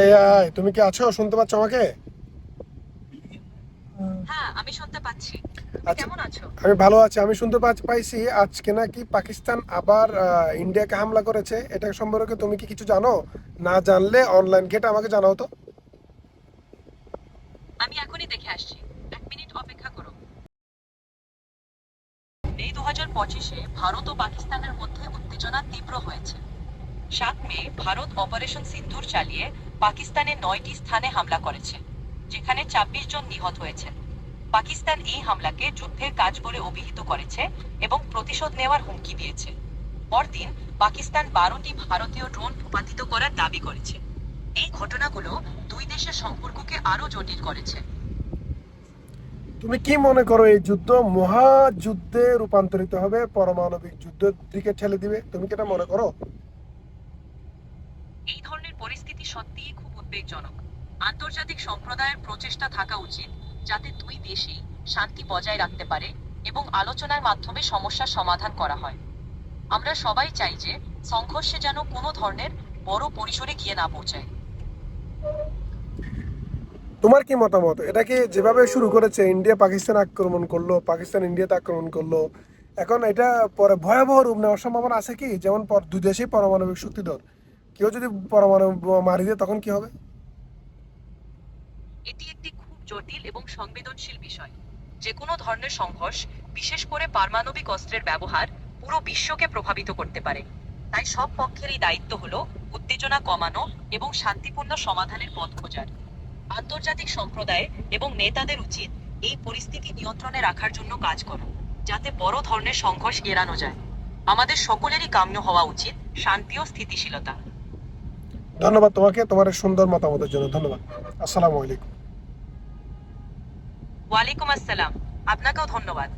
এই আয় তুমি কি আছো? শুনতে পাচ্ছ আমাকে? হ্যাঁ আমি শুনতে পাচ্ছি। আচ্ছা। কেমন আছো? আমি ভালো আছি। আমি শুনতে পাইছি আজকে নাকি পাকিস্তান আবার ইন্ডিয়াকে হামলা করেছে। এটা সম্পর্কে তুমি কি কিছু জানো? না জানলে অনলাইন ঘেটে আমাকে জানাও তো। আমি এখনই দেখে আসছি। এক মিনিট অপেক্ষা করো। মে দু হাজার পঁচিশে ভারত ও পাকিস্তানের মধ্যে উত্তেজনা তীব্র হয়েছে। সাত মে ভারত অপারেশন সিন্দুর চালিয়ে পাকিস্তানের নয়টি স্থানে হামলা করেছে, যেখানে ছাব্বিশ জন নিহত হয়েছে পাকিস্তান এই হামলাকে যুদ্ধের কাজ বলে অভিহিত করেছে এবং প্রতিশোধ নেওয়ার হুমকি দিয়েছে। পরদিন পাকিস্তান বারোটি ভারতীয় ড্রোন ভূপাতিত করার দাবি করেছে। এই ঘটনাগুলো দুই দেশের সম্পর্ককে আরও জটিল করেছে। তুমি কি মনে করো এই যুদ্ধ মহাযুদ্ধে রূপান্তরিত হবে? পারমাণবিক যুদ্ধের দিকে ঠেলে দিবে? তুমি কি এটা মনে করো? সত্যিই খুব উদ্বেগজনক। আন্তর্জাতিক সম্প্রদায়ের প্রচেষ্টা থাকা উচিত যাতে দুই দেশই শান্তি বজায় রাখতে পারে এবং আলোচনার মাধ্যমে সমস্যার সমাধান করা হয়। আমরা সবাই চাই যে সংঘর্ষে যেন কোনো ধরনের বড় পরিসরে গিয়ে না পৌঁছায়। তোমার কি মতামত? এটাকে যেভাবে শুরু করেছে, ইন্ডিয়া পাকিস্তান আক্রমণ করল, পাকিস্তান ইন্ডিয়াতে আক্রমণ করল, এখন এটা পরে ভয়াবহ রূপ নেওয়ার সম্ভাবনা আছে কি? যেমন দুই দেশেই পারমাণবিক শক্তিধর। কেউ যদি পরমাণু মারি দেয়, তখন কি হবে? এটি একটি খুব জটিল এবং সংবেদনশীল বিষয়। যে কোনো ধরনের সংঘর্ষ, বিশেষ করে পারমাণবিক অস্ত্রের ব্যবহার, পুরো বিশ্বকে প্রভাবিত করতে পারে। তাই সব পক্ষেরই দায়িত্ব হলো উত্তেজনা কমানো এবং শান্তিপূর্ণ সমাধানের পথ খোঁজার। আন্তর্জাতিক সম্প্রদায় এবং নেতাদের উচিত এই পরিস্থিতি নিয়ন্ত্রণে রাখার জন্য কাজ করো, যাতে বড় ধরনের সংঘর্ষ এড়ানো যায়। আমাদের সকলেরই কাম্য হওয়া উচিত শান্তি ও স্থিতিশীলতা। ধন্যবাদ। তোমাকে তোমার সুন্দর মতামতের জন্য। ধন্যবাদ। আসসালামু আলাইকুম। ওয়ালাইকুম আসসালাম। আপনাকেও ধন্যবাদ।